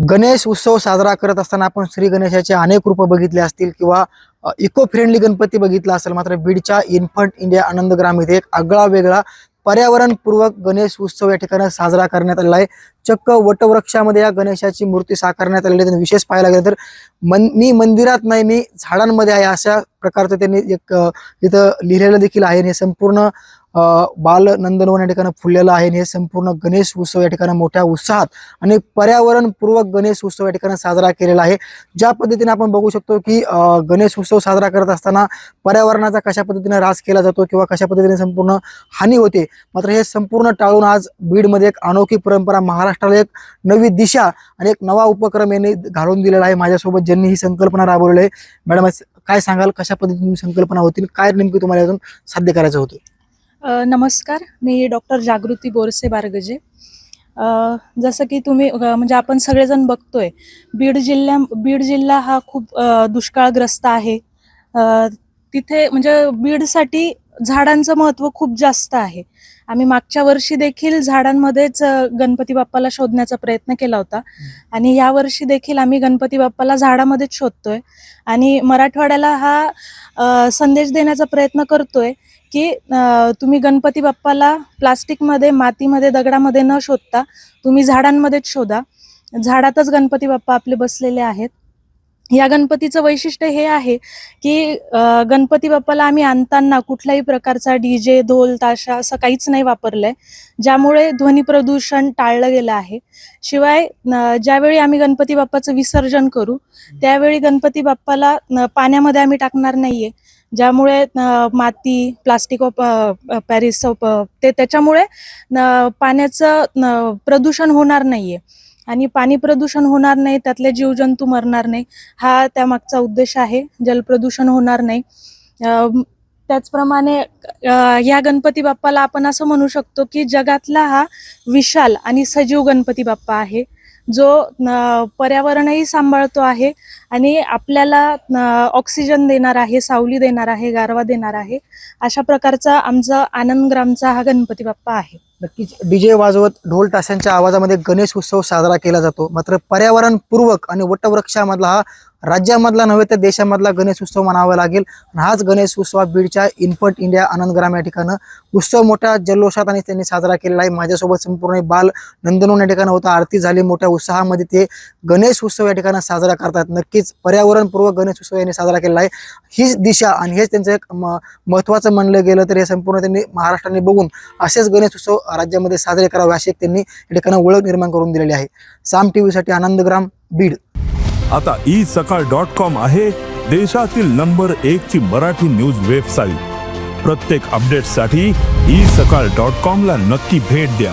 गणेश उत्सव साजरा करत असताना आपण श्री गणेशाचे अनेक रूप बघितले असतील किंवा इको फ्रेंडली गणपती बघितला असेल मात्र बीडच्या इन्फंट इंडिया आनंदग्राम इथे एक आगळा वेगळा पर्यावरणपूर्वक गणेश उत्सव या ठिकाणी साजरा करण्यात आलेला आहे. चक्क वटवृक्षामध्ये या गणेशाची मूर्ती साकारण्यात आलेली आहे. विशेष पाहायला गेलं तर मन मी मंदिरात नाही मी झाडांमध्ये आहे अशा प्रकारचं त्यांनी एक तिथं इथं लिहिलेलं देखील आहे. आणि हे संपूर्ण बाल नंदनवन या ठिकाणी फुललेलं आहे. आणि हे संपूर्ण गणेश उत्सव या ठिकाणी मोठ्या उत्साहात आणि पर्यावरणपूर्वक गणेश उत्सव या ठिकाणी साजरा केलेला आहे. ज्या पद्धतीने आपण बघू शकतो की गणेश उत्सव साजरा करत असताना पर्यावरणाचा कशा पद्धतीने रास केला जातो किंवा कशा पद्धतीने संपूर्ण हानी होते. मात्र हे संपूर्ण टाळून आज बीडमध्ये एक अनोखी परंपरा महाराष्ट्र महाराष्ट्राला एक नवी दिशा आणि एक नवा उपक्रम यांनी घालून दिलेला आहे. माझ्यासोबत ज्यांनी ही संकल्पना राबवलेली आहे मॅडम काय सांगाल? कशा पद्धतीने संकल्पना होतील? काय नेमकी तुम्हाला यातून साध्य करायचं होतं? नमस्कार. मी डॉक्टर जागृती बोरसे बारगजे. जसं की तुम्ही म्हणजे आपण सगळेजण बघतोय बीड जिल्ह्या बीड जिल्हा हा खूप दुष्काळग्रस्त आहे. तिथे म्हणजे बीडसाठी झाडांचं महत्त्व खूप जास्त आहे. आम्ही मागच्या वर्षी देखील झाडांमध्येच गणपती बाप्पाला शोधण्याचा प्रयत्न केला होता. आणि या वर्षी देखील आम्ही गणपती बाप्पाला झाडामध्येच शोधतोय. आणि मराठवाड्याला हा संदेश देण्याचा प्रयत्न करतोय की तुम्ही गणपती बाप्पाला प्लास्टिकमध्ये मातीमध्ये दगडामध्ये न शोधता तुम्ही झाडांमध्येच शोधा. झाडातच गणपती बाप्पा आपले बसलेले आहेत. या गणपतीचं वैशिष्ट्य हे आहे की गणपती बाप्पाला आम्ही आणताना कुठल्याही प्रकारचा डीजे ढोल ताशा असं काहीच नाही वापरलंय. ज्यामुळे ध्वनी प्रदूषण टाळलं गेलं आहे. शिवाय ज्यावेळी आम्ही गणपती बाप्पाचं विसर्जन करू त्यावेळी गणपती बाप्पाला पाण्यामध्ये आम्ही टाकणार नाहीये. ज्यामुळे माती प्लास्टिक पॅरिस ते त्याच्यामुळे पाण्याचं प्रदूषण होणार नाहीये. आणि पाणी प्रदूषण होणार नाही त्यातले जीवजंतू मरणार नाही. हा त्यामागचा उद्देश आहे. जलप्रदूषण होणार नाही. त्याचप्रमाणे या गणपती बाप्पाला आपण असं म्हणू शकतो की जगातला हा विशाल आणि सजीव गणपती बाप्पा आहे. जो पर्यावरणही सांभाळतो आहे आणि आपल्याला ऑक्सिजन देणार आहे सावली देणार आहे गारवा देणार आहे. अशा प्रकारचा आमचा आनंदग्रामचा हा गणपती बाप्पा आहे. नक्कीच डीजे वाजवत ढोल ताशांच्या आवाजामध्ये गणेश उत्सव साजरा केला जातो. मात्र पर्यावरणपूर्वक आणि वटवृक्षामधला हा राज्यामधला नव्हे तर देशामधला गणेश उत्सव म्हणावा लागेल. आणि हाच गणेश उत्सव बीडच्या इन्फंट इंडिया आनंदग्राम या ठिकाणं उत्सव मोठ्या जल्लोषात आणि त्यांनी साजरा केलेला आहे. माझ्यासोबत संपूर्ण बाल नंदनवन या ठिकाणी होता. आरती झाली. मोठ्या उत्साहामध्ये ते गणेश उत्सव या ठिकाणी साजरा करतात. नक्कीच पर्यावरणपूर्वक गणेश उत्सव यांनी साजरा केलेला आहे. हीच दिशा आणि हेच त्यांचं एक म- महत्त्वाचं म्हणलं गेलं तर हे संपूर्ण त्यांनी महाराष्ट्राने बघून असेच गणेश उत्सव राज्यामध्ये साजरे करावे अशी त्यांनी या ठिकाणी ओळख निर्माण करून दिलेली आहे. साम टी व्हीसाठी आनंदग्राम बीड. आता ई सकाळ डॉट कॉम आहे देशातील नंबर एक ची मराठी न्यूज वेबसाईट. प्रत्येक अपडेटसाठी ई सकाळ डॉट कॉम ला नक्की भेट द्या.